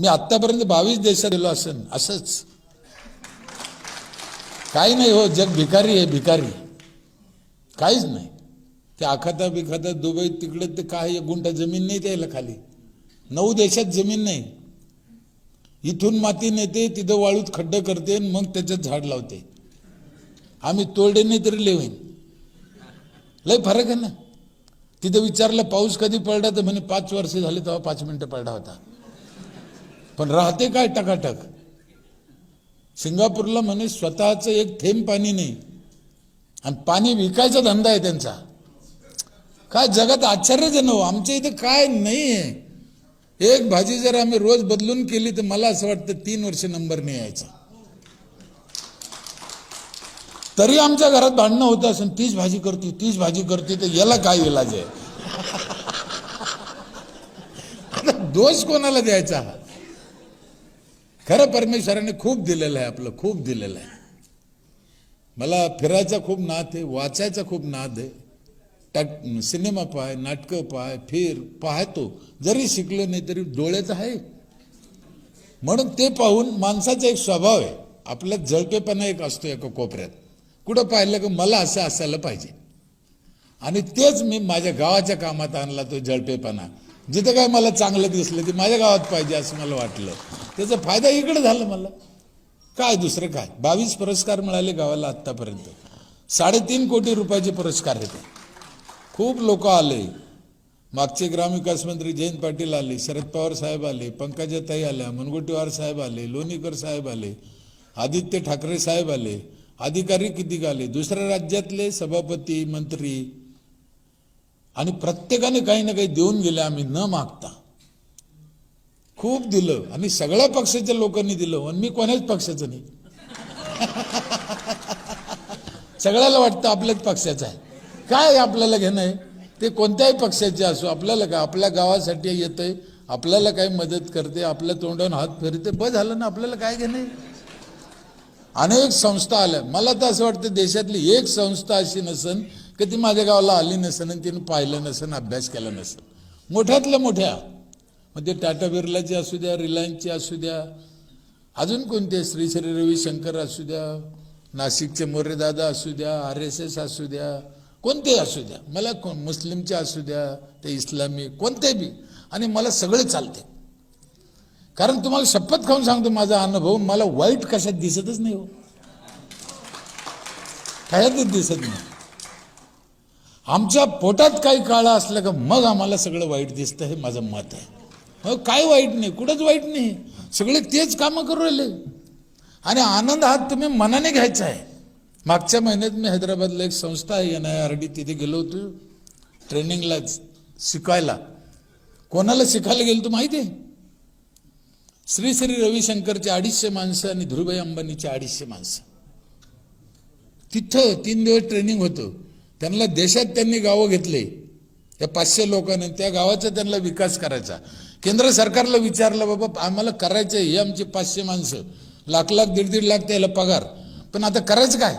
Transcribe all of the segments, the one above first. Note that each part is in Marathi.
मी आत्तापर्यंत बावीस देशात गेलो असेल असंच. काही नाही हो जग भिकारी आहे भिकारी. काहीच नाही. ते आखाता बिखाता दुबई तिकडे ते काय एक गुंठा जमीन नाही त्याला खाली. नऊ देशात जमीन नाही. इथून माती नेते तिथं वाळूत खड्ड करते आणि मग त्याच्यात झाड लावते. आम्ही तोडे नाही तरी लेवेन. लय फरक आहे ना. तिथं विचारलं पाऊस कधी पडला? तर म्हणे पाच वर्ष झाले तेव्हा पाच मिनिटं पडला होता. पण राहते काय टकाटक? सिंगापूरला म्हणे स्वतःचं एक थेंब पाणी नाही. आणि पाणी विकायचा धंदा आहे त्यांचा. काय जगात आश्चर्यजनक हो, आमच्या इथे काय नाही आहे एक भाजी जर आम्ही रोज बदलून केली तर मला असं वाटतं तीन वर्ष नंबर नाही यायचा. तरी आमच्या घरात भांडणं होतं असून तीच भाजी करते तीच भाजी करते तर याला काय इलाज आहे? दोष कोणाला द्यायचा? खरं परमेश्वराने खूप दिलेलं आहे आपलं खूप दिलेलं आहे. मला फिरायचा खूप नाद आहे वाचायचा खूप नाद आहे. टाक सिनेमा पाय नाटकं पाय फिर पाहतो. जरी शिकलो नाही तरी डोळ्याचं आहे. म्हणून ते पाहून माणसाचा एक स्वभाव आहे. आपल्यात जळकेपणा एक असतो एका कोपऱ्यात. कुठं पाहिलं की मला असं असायला पाहिजे. आणि तेच मी माझ्या गावाच्या कामात आणला तो जळपेपणा. जिथं काय मला चांगलं दिसलं ते माझ्या गावात पाहिजे असं मला वाटलं. त्याचा फायदा इकडे झाला मला. काय दुसरं काय? बावीस पुरस्कार मिळाले गावाला आत्तापर्यंत. साडेतीन कोटी रुपयाचे पुरस्कार आहेत. खूप लोक आले. मागचे ग्रामविकास मंत्री जयंत पाटील आले शरद पवार साहेब आले पंकजाताई आल्या मुनगुटीवार साहेब आले लोणीकर साहेब आले आदित्य ठाकरे साहेब आले अधिकारी किती आले? दुसऱ्या राज्यातले सभापती मंत्री आणि प्रत्येकाने काही ना काही देऊन गेले आम्ही न मागता. खूप दिलं. आणि सगळ्या पक्षाच्या लोकांनी दिलं. आणि मी कोणाच पक्षाचं नाही. सगळ्याला वाटतं आपल्याच पक्षाचं आहे. काय आपल्याला घेणं आहे? ते कोणत्याही पक्षाचे असो आपल्याला काय आपल्या गावासाठी येतंय आपल्याला काही मदत करते आपल्या तोंडावर हात फिरते बस झालं ना आपल्याला काय घेणं अनेक संस्था आल्या. मला तर असं वाटतं देशातली एक संस्था अशी नसन कधी माझ्या गावाला आली नसन आणि तिने पाहिलं नसन अभ्यास केला नसेल मोठ्यातल्या मोठ्या. मग ते टाटा बिर्लाची असू द्या रिलायन्सची असू द्या अजून कोणते श्री श्री रविशंकर असू द्या नाशिकचे मोरेदादा असू द्या आर एस एस असू द्या कोणते असू द्या. मला कोण मुस्लिमचे असू द्या ते इस्लामी कोणते बी. आणि मला सगळे चालते. कारण तुम्हाला शपथ खाऊन सांगतो माझा अनुभव मला वाईट कशात दिसतच नाही हो. कशातच दिसत नाही. आमच्या पोटात काही काळा असलं का मग आम्हाला सगळं वाईट दिसतं हे माझं मत आहे. मग काय वाईट नाही कुठंच वाईट नाही. सगळे तेच कामं करू राहिले. आणि आनंद हा तुम्ही मनाने घ्यायचा आहे. मागच्या महिन्यात मी हैदराबादला एक संस्था आहे एन आय आर डी तिथे गेलो होतो. ट्रेनिंगला शिकायला. कोणाला शिकायला गेलो तू माहिती आहे? श्री श्री रविशंकरचे अडीचशे माणसं आणि धुरुभाई अंबानीचे अडीचशे माणसं. तिथं तीन दिवस ट्रेनिंग होतं. त्यांना देशात त्यांनी गावं घेतले. त्या पाचशे लोकांनी त्या गावाचा त्यांना विकास करायचा. केंद्र सरकारला विचारलं बाबा आम्हाला करायचं आहे हे आमचे पाचशे माणसं. लाख लाख दीड दीड लाख त्याला पगार. पण आता करायचं काय?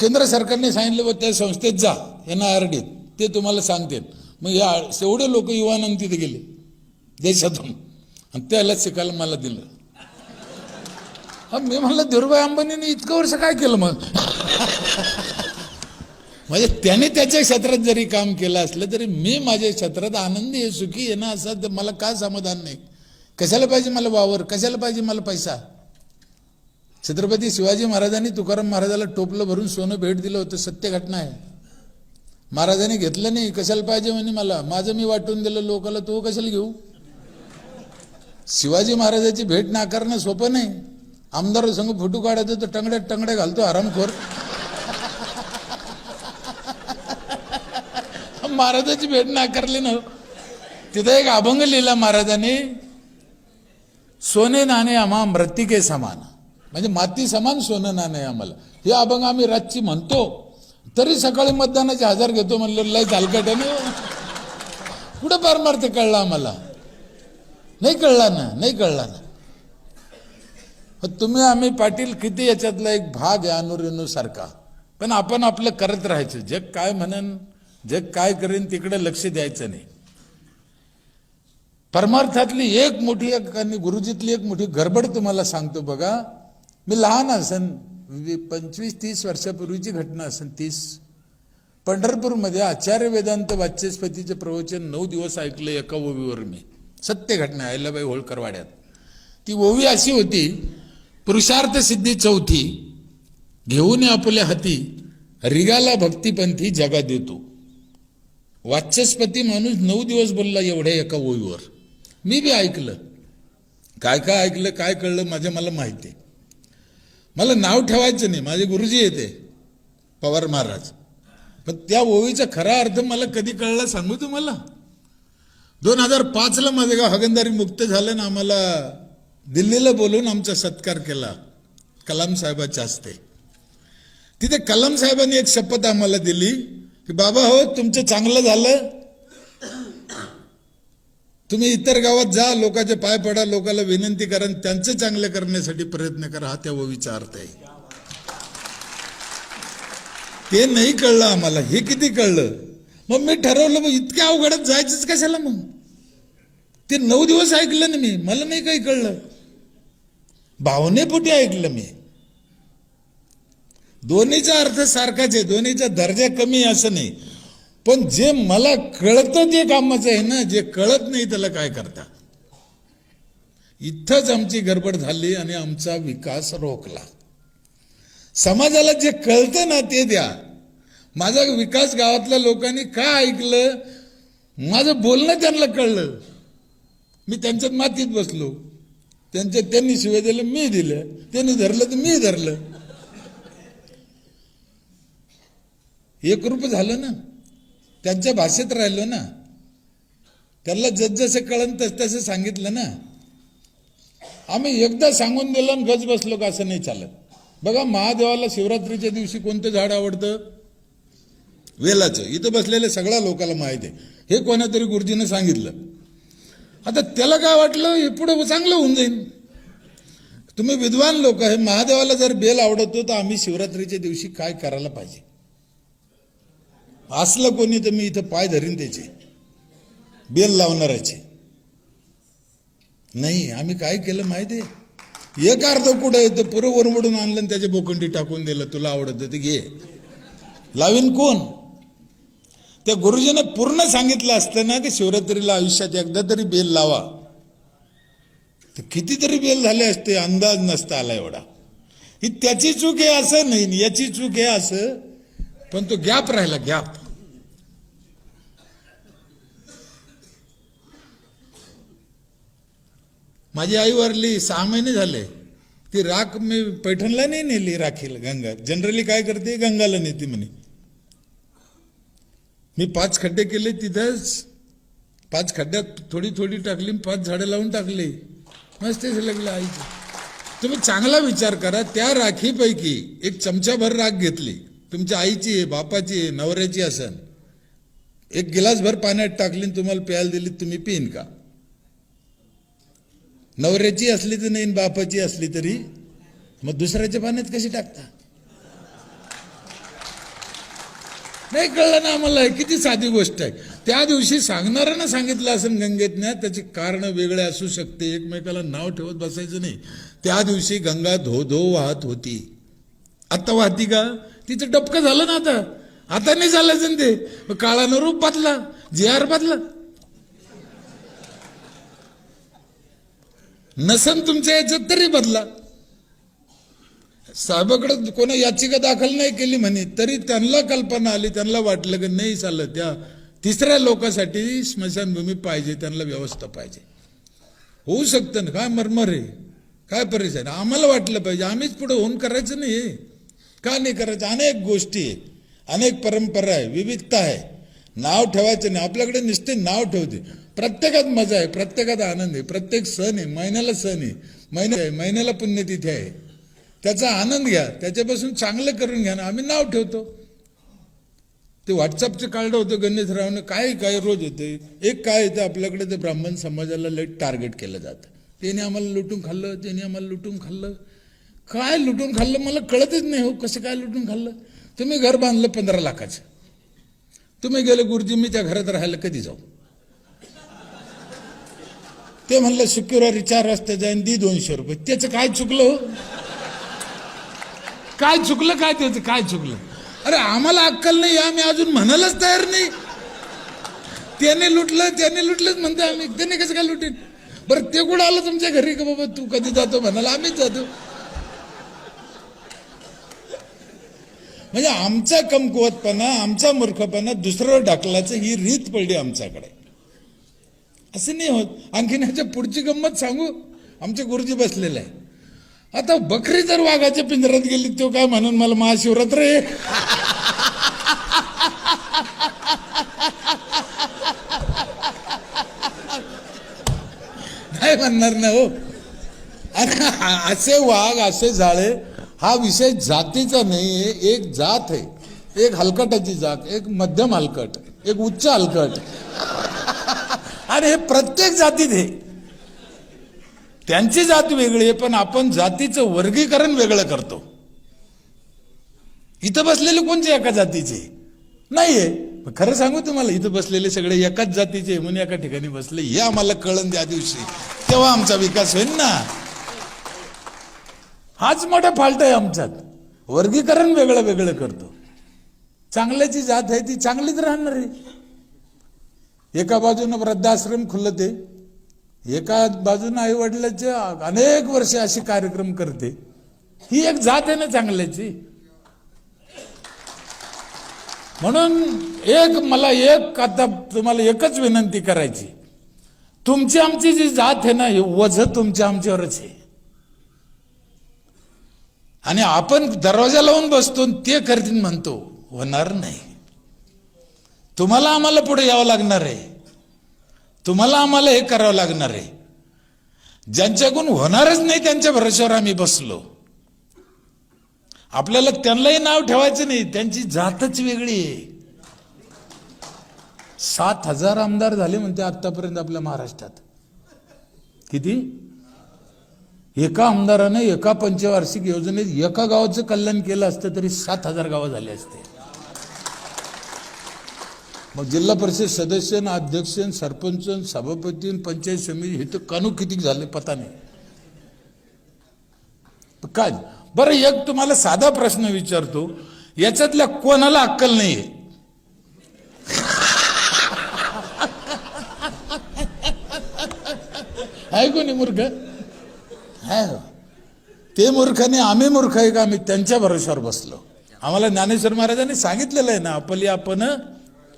केंद्र सरकारने सांगितलं बा त्या संस्थेत जा एन आर डीत ते. तुम्हाला सांगतील. मग या एवढे लोक युवानं तिथे गेले देशातून. आणि त्याला शिकायला मला दिलं. हा मी म्हणलं धीरुभाई अंबानीने इतकं वर्ष काय केलं मग? म्हणजे त्याने त्याच्या क्षेत्रात जरी काम केलं असलं तरी मी माझ्या क्षेत्रात आनंदी आहे सुखी आहे ना असं तर मला काय समाधान नाही? कशाला पाहिजे मला वावर? कशाला पाहिजे मला पैसा? छत्रपती शिवाजी महाराजांनी तुकाराम महाराजाला टोपलं भरून सोनं भेट दिलं होतं सत्य घटना आहे. महाराजांनी घेतलं नाही कशाला पाहिजे म्हणे मला? माझं मी वाटून दिलं लोकाला तो कशाला घेऊ? शिवाजी महाराजाची भेट नाकारणं सोपं नाही. आमदार संघ फोटो काढायचं तर टंगड्यात टंगड्या घालतो आरामखोर महाराजाची भेट नाकारली ना. तिथं एक अभंग लिहिला महाराजांनी सोने नाणे आम्हा मृत्तिके समान. म्हणजे माती समान सोनं नाणे आम्हाला. हे अभंग आम्ही रातची म्हणतो. तरी सकाळी मतदानाचे हजार घेतो म्हणलं लय झालकट्याने कुठं परमार्थ कळला आम्हाला? नाही कळला ना नाही कळला ना. तुम्ही आम्ही पाटील किती याच्यातला एक भाग आहे अनुरेणू सारखा पण आपण आपलं करत राहायचं. जग काय म्हणन? जग काय करेन तिकडे लक्ष द्यायचं नाही. परमार्थातली एक मोठी एक आणि गुरुजीतली एक मोठी गडबड तुम्हाला सांगतो बघा. मी लहान असन पंचवीस तीस वर्षापूर्वीची घटना असेल तीस. पंढरपूरमध्ये आचार्य वेदांत वाचस्पतीचे प्रवचन नऊ दिवस ऐकलं एका ओवीवर मी. सत्य घटना अहिल्याबाई होळकर वाड्यात ती ओवी अशी होती पुरुषार्थ सिद्धी चौथी घेऊन आपल्या हाती रिगाला भक्तिपंथी जगा देतो. वाचस्पती माणूस नऊ दिवस बोलला एवढ्या एका ओळीवर. मी बी ऐकलं. काय काय ऐकलं काय कळलं माझ्या मला माहिती आहे. मला नाव ठेवायचं नाही. माझे गुरुजी येते पवार महाराज. पण त्या ओळीचा खरा अर्थ मला कधी कळला सांगू तुम्हाला? दोन हजार पाचला माझं गाव हगंदारी मुक्त झालं ना आम्हाला दिल्लीला बोलून आमचा सत्कार केला. कलाम साहेबाच्या हस्ते. तिथे कलाम साहेबांनी एक शपथ आम्हाला दिली. की बाबा हो तुमचं चांगलं झालं. तुम्ही इतर गावात जा लोकांचे पाय पडा लोकांना विनंती करा त्यांचं चांगलं करण्यासाठी प्रयत्न करा हा त्या ओवीचा अर्थ आहे. ते नाही कळलं आम्हाला हे किती कळलं? मग मी ठरवलं मग इतक्या अवघडात जायचंच कशाला मग? ते नऊ दिवस ऐकलं ना मी मला नाही काही कळलं. भावनेपोटी ऐकलं मी. दोन्हीचा अर्थ सारखाच आहे. दोन्हीचा दर्जा कमी असं नाही. पण जे मला कळतं ते कामाचं आहे ना जे कळत नाही त्याला काय करता? इथंच आमची गडबड झाली आणि आमचा विकास रोखला. समाजाला जे कळतं ना ते द्या. माझा विकास गावातल्या लोकांनी का ऐकलं? माझं बोलणं त्यांना कळलं. मी त्यांच्यात मातीत बसलो. त्यांच्या त्यांनी शिवाय दिलं मी दिलं त्यांनी धरलं तर मी धरलं. एक रूप झालं ना त्यांच्या भाषेत राहिलो ना त्यांना जस जसं कळन तस तसं सांगितलं ना. आम्ही एकदा सांगून दिलं आणि गज बसलो का असं नाही चालत. बघा महादेवाला शिवरात्रीच्या दिवशी कोणतं झाड आवडतं? वेलाचं. इथं बसलेल्या सगळ्या लोकांना माहिती आहे. हे कोणातरी गुरुजीनं सांगितलं. आता त्याला काय वाटलं? हे पुढं चांगलं होऊन जाईल तुम्ही विद्वान लोक हे महादेवाला जर बेल आवडतो तर आम्ही शिवरात्रीच्या दिवशी काय करायला पाहिजे? असलं कोणी तर मी इथं पाय धरीन त्याचे. बेल लावणाराचे नाही आम्ही काय केलं माहिती आहे? एक अर्ध कुठं येतं पुरं वरमडून आणलं आणि त्याचे बोकंडी टाकून दिलं. तुला आवडत ते घे. लावीन कोण? त्या गुरुजीने पूर्ण सांगितलं असतं ना की शिवरात्रीला आयुष्यात एकदा तरी बेल लावा. तर कितीतरी बेल झाले असते अंदाज नसता आला एवढा. ही त्याची चूक आहे असं नाही याची चूक आहे असं पण तो गॅप राहिला गॅप. माझी आई वारली सहा महिने झाले. ती राख मी पैठणला नाही नेली राखीला गंगा. जनरली काय करते गंगाला नेते म्हणे. मी पाच खड्डे केले तिथंच. पाच खड्ड्यात थोडी थोडी टाकली पाच झाडं लावून टाकली. मस्त लागलं आईचं. तुम्ही चांगला विचार करा त्या राखीपैकी एक चमचाभर राख घेतली. तुमच्या आईची आहे बापाची आहे नवऱ्याची असन. एक गिलासभर पाण्यात टाकली आणि तुम्हाला प्यायला दिली तुम्ही पिन का? नवऱ्याची असली तर नाही बापाची असली तरी मग दुसऱ्याच्या पाण्यात कशी टाकता? नाही कळलं ना आम्हाला किती साधी गोष्ट आहे. त्या दिवशी सांगणाऱ्यांना सांगितलं असं गंगेतनं त्याची कारण वेगळे असू शकते एकमेकाला नाव ठेवत बसायचं नाही. त्या दिवशी गंगा धो धो वाहत होती. आता वाहती का? तिचं डबकं झालं ना आता. आता नाही झालं ते. काळानुरूप काळानं रूप बदला जे आर बदला. नसन तुमच्या याच्यात तरी बदला. साहेबाकडे कोणा याचिका दाखल नाही केली म्हणे तरी त्यांना कल्पना आली त्यांना वाटलं की नाही चाललं त्या तिसऱ्या लोकांसाठी स्मशानभूमी पाहिजे त्यांना व्यवस्था पाहिजे. होऊ शकतं ना काय मरमर आहे? काय परेशान आम्हाला वाटलं पाहिजे आम्हीच पुढे होऊन करायचं नाही का नाही करायचं? अनेक गोष्टी आहे अनेक परंपरा आहे विविधता आहे. नाव ठेवायचं नाही आपल्याकडे निश्चित नाव ठेवते. प्रत्येकात मजा आहे प्रत्येकात आनंद आहे. प्रत्येक सण आहे महिन्याला सण आहे. महिन्या आहे महिन्याला पुण्यतिथी आहे. त्याचा आनंद घ्या त्याच्यापासून चांगलं करून घ्या ना आम्ही नाव ठेवतो. ते व्हॉट्सअपचं कार्ड होतं गणेशरावनं काय काय रोज होते एक काय येतं आपल्याकडे ते ब्राह्मण समाजाला लईट टार्गेट केलं जातं. त्याने आम्हाला लुटून खाल्लं त्याने आम्हाला लुटून खाल्लं. काय लुटून खाल्लं मला कळतच नाही हो कसं काय लुटून खाल्लं. तुम्ही घर बांधलं पंधरा लाखाचं. तुम्ही गेले गुरुजी मी त्या घरात राहायला कधी जाऊ? ते म्हणलं शुक्रवारी चार वाजता जाईन दी दोनशे रुपये. त्याचं काय चुकलं हो? काय चुकलं काय त्याचं काय चुकलं? अरे आम्हाला अक्कल नाही आम्ही अजून म्हणायलाच तयार नाही. त्याने लुटलं त्याने लुटलंच म्हणते आम्ही. त्याने कसं काय लुटेन? बरं ते कुठं आलं तुमच्या घरी का बाबा? तू कधी जातो म्हणाला आम्हीच जातो. म्हणजे आमचा कमकुवतपणा आमचा मूर्खपणा दुसऱ्यावर ढकलायचं ही रीत पडली आमच्याकडे. असं नाही होत. आणखीन ह्याच्या पुढची गंमत सांगू? आमचे गुरुजी बसलेले आहे आता बकरी जर वाघाच्या पिंजऱ्यात गेली तो काय म्हणून मला महाशिवरात्र आहे? नाही म्हणणार ना हो. अरे असे वाघ असे झाळे हा विषय जातीचा नाही आहे एक जात आहे. एक हलकटाची जात एक मध्यम हलकट एक उच्च हलकट. आणि हे प्रत्येक जातीत आहे त्यांची जात वेगळी आहे पण आपण जातीचं वर्गीकरण वेगळं करतो. इथं बसलेले कोणते एका जातीचे? नाहीये. खरं सांगू तुम्हाला इथं बसलेले सगळे एकाच जातीचे म्हणून एका ठिकाणी बसले. हे आम्हाला कळण त्या दिवशी. तेव्हा आमचा विकास होईल ना. हाच मोठा फाल्ट आहे आमच्यात. वर्गीकरण वेगळं वेगळं करतो. चांगल्याची जात आहे ती चांगलीच राहणार आहे. एका बाजूनं वृद्धाश्रम खुलते एका बाजूनं आई वडिलाचे अनेक वर्ष असे कार्यक्रम करते. ही एक जात आहे ना चांगल्याची. म्हणून एक मला एक आता तुम्हाला एकच विनंती करायची. तुमची आमची जी जात आहे ना हे वझ तुमच्या आमच्यावरच आहे. आणि आपण दरवाजा लावून बसतो आणि ते करतील म्हणतो होणार नाही. तुम्हाला आम्हाला पुढे यावं लागणार आहे. तुम्हाला आम्हाला हे करावं लागणार आहे. ज्यांच्याकडून होणारच नाही त्यांच्या भरोश्यावर आम्ही बसलो. आपल्याला त्यांनाही नाव ठेवायचं नाही त्यांची जातच वेगळी आहे. सात हजार आमदार झाले म्हणते आतापर्यंत आपल्या महाराष्ट्रात. किती? एका आमदारानं एका पंचवार्षिक योजनेत एका गावाचं कल्याण केलं असतं तरी सात हजार गावं झाले असते. मग जिल्हा परिषद सदस्य न अध्यक्ष सरपंच सभापती पंचायत समिती हे तर कानू किती झाले पता नाही. काय? बरं एक तुम्हाला साधा प्रश्न विचारतो. याच्यातल्या कोणाला अक्कल नाहीये? आहे कोणी मूर्ख? आहे. ते मूर्खाने आम्ही मूर्ख आहे का? आम्ही त्यांच्या भरोश्यावर बसलो. आम्हाला ज्ञानेश्वर महाराजांनी सांगितलेलं आहे ना आपली आपण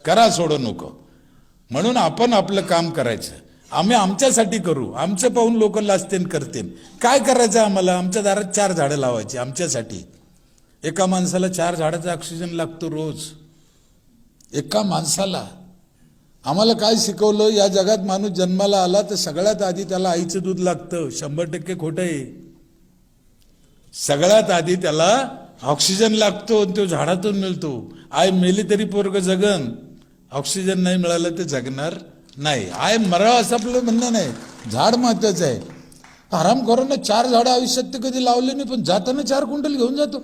करा सोडू नको. म्हणून आपण आपलं काम करायचं. आम्ही आमच्यासाठी करू. आमचं पाहून लोक लाजतेन करतेन. काय करायचं आम्हाला? आमच्या दारात चार झाडं लावायची आमच्यासाठी. एका माणसाला चार झाडाचा ऑक्सिजन लागतो रोज. एका माणसाला. आम्हाला काय शिकवलं? या जगात माणूस जन्माला आला तर सगळ्यात आधी त्याला आईचं दूध लागतं. शंभर टक्के खोटं आहे. सगळ्यात आधी त्याला ऑक्सिजन लागतो आणि तो झाडातून मिळतो. आय मेली तरी पोरग जगन. ऑक्सिजन नाही मिळालं तर जगणार नाही. आय मराव असं आपलं म्हणणं नाही. झाड महत्वाचं आहे. आराम करून ना चार झाडं आयुष्यात तर कधी लावले नाही पण जाताना चार कुंटल घेऊन जातो.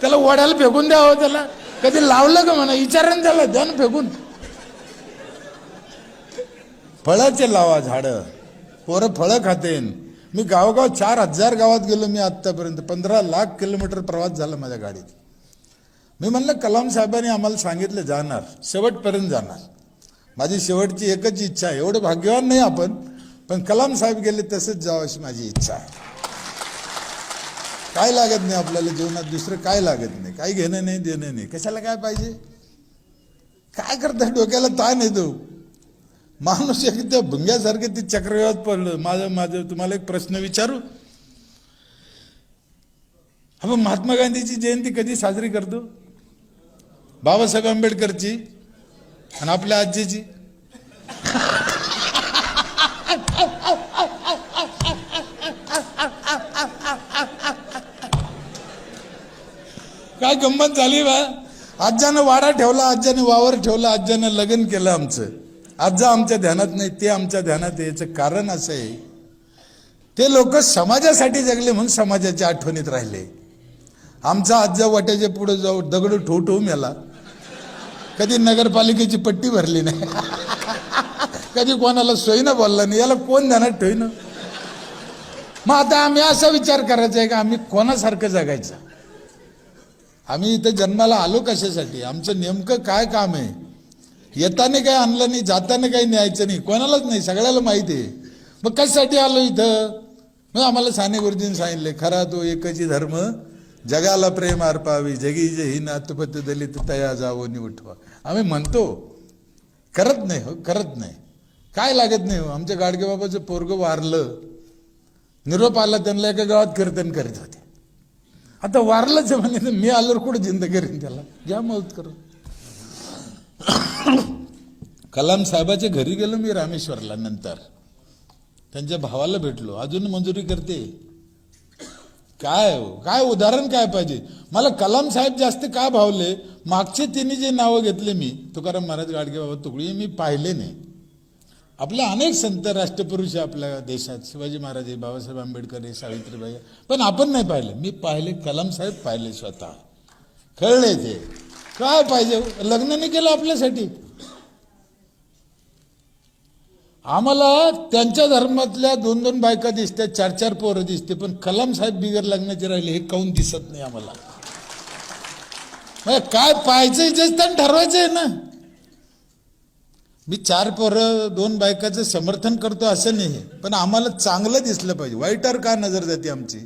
त्याला वड्याला फेकून द्यावं त्याला. कधी लावलं का म्हणा? विचारण झालं त्याला द्या ना फेकून. फळाचे लावा झाडं. पोरं फळं खातेन. मी गावगाव चार हजार गावात गेलो मी आत्तापर्यंत. पंधरा लाख किलोमीटर प्रवास झाला माझ्या गाडीत. मी म्हणलं कलाम साहेबांनी आम्हाला सांगितलं जाणार. शेवटपर्यंत जाणार. माझी शेवटची एकच इच्छा आहे. एवढं भाग्यवान नाही आपण पण कलाम साहेब गेले तसंच जावं अशी माझी इच्छा आहे. काय लागत नाही आपल्याला जीवनात? दुसरं काय लागत नाही? काही घेणं नाही देणं नाही. कशाला काय पाहिजे? काय करता? डोक्याला ताण येतो. माणूस एकदम भुंग्यासारखे ते चक्रव्यूहात पडलं. माझं माझं तुम्हाला एक प्रश्न विचारू? आपण महात्मा गांधीची जयंती कधी साजरी करतो? बाबासाहेब आंबेडकरची आणि आपल्या आजीची? काय गंमत झाली बा? आज्यानं वाडा ठेवला आज्याने वावर ठेवला आज्यानं लग्न केलं आमचं. आजा आमच्या ध्यानात नाही ते आमच्या ध्यानात याचं कारण असं आहे ते लोक समाजासाठी जगले म्हणून समाजाच्या आठवणीत राहिले. आमचा आजा वाट्याच्या पुढे जाऊ दगड ठो ठो मेला. कधी नगरपालिकेची पट्टी भरली नाही. कधी कोणाला सोयीनं बोलला नाही. याला कोण ध्यानात ठेवीनं? मग आता आम्ही असा विचार करायचा आहे का आम्ही कोणासारखं जगायचं? आम्ही इथं जन्माला आलो कशासाठी? आमचं नेमकं काय काम आहे? येताना काही आणलं नाही जाताना काही न्यायचं नाही कोणालाच नाही सगळ्याला माहिती आहे. मग कशासाठी आलो इथं? मग आम्हाला साने गुरुजींनी सांगितले खरा तो एकची धर्म जगाला प्रेम अर्पावी जगी जे ही नातपत दलित तया जावो निवठवा आम्ही म्हणतो करत नाही हो करत नाही. काय लागत नाही हो? आमच्या गाडगे बाबाचं पोरगं वारलं निरोप आला त्यांना एका गावात कीर्तन करीत होते. आता वारलंच म्हणे तर मी आल्यावर कुठं जिंद करीन त्याला? घ्या मौत करून. कलाम साहेबाच्या घरी गेलो मी रामेश्वरला नंतर. त्यांच्या भावाला भेटलो. अजून मंजुरी करते. काय हो? काय उदाहरण काय पाहिजे? मला कलाम साहेब जास्त का भावले? मागचे तिने जे नावं घेतले मी तुकाराम महाराज गाडगे बाबा तुकडी मी पाहिले नाही. आपले अनेक संत राष्ट्रपुरुष आहे आपल्या देशात. शिवाजी महाराज आहे बाबासाहेब आंबेडकर आहे सावित्रीबाई पण आपण नाही पाहिलं. मी पाहिले कलाम साहेब पाहिले स्वतः. कळले ते. काय पाहिजे? लग्न नाही केलं आपल्यासाठी. आम्हाला त्यांच्या धर्मातल्या दोन दोन बायका दिसतात चार चार पोरं दिसते पण कलाम साहेब बिगर लग्नाचे राहिले हे काऊन दिसत नाही आम्हाला? म्हणजे काय पाहायचं त्यांना ठरवायचं आहे ना. मी चार पोरं दोन बायकाचं समर्थन करतो असं नाही पण आम्हाला चांगलं दिसलं पाहिजे. वाईटावर का नजर जाते आमची?